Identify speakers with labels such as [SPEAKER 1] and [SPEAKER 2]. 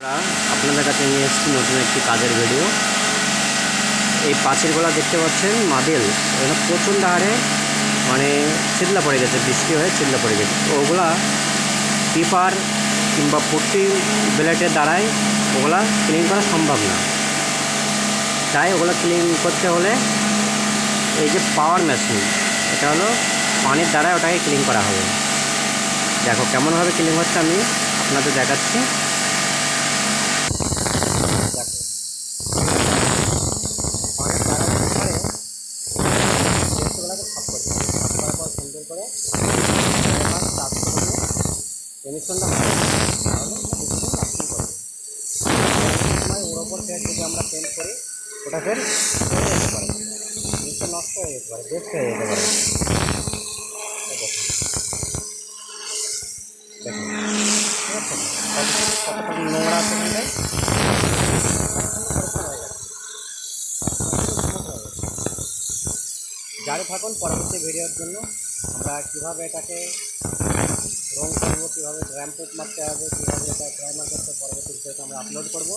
[SPEAKER 1] আপনাদের কাছে নিয়ে এসেছি নতুন একটি কাজের ভিডিও এই পাঁচিলগুলো দেখতে পাচ্ছেন মাদেল। এগুলো প্রচণ্ড হারে মানে ছিদলা পড়ে গেছে, বৃষ্টি হয়ে ছিদলা পড়ে গেছে। ওগুলা পিপার কিংবা পুট্টি ব্লেডের দ্বারাই ওগুলা ক্লিন করা সম্ভব না। তাই ওগুলো ক্লিন করতে হলে এই যে পাওয়ার মেশিন এটা হলো পানির দ্বারা ওটাকে ক্লিন করা হবে। দেখো কেমনভাবে ক্লিন হচ্ছে, আমি আপনাদের দেখাচ্ছি পানির দ্বারা করে পেস্টগুলোকে সাফ হবে সাফ করার পর সুন্দর করে করে সময় ওর ওপর ফের যদি আমরা পেন্ট করি, ওটা ফের নষ্ট হয়ে যেতে পারে বেস্ট হয়ে যেতে পারে। কতটা নোংরা জারি থাকুন পরবর্তী ভিডিওর জন্য। আমরা কীভাবে এটাকে রং করব, কীভাবে র্যাম্প মারতে হবে, কীভাবে এটা ড্রাইমার করতে পরবর্তী ভিডিওতে আমরা আপলোড করব।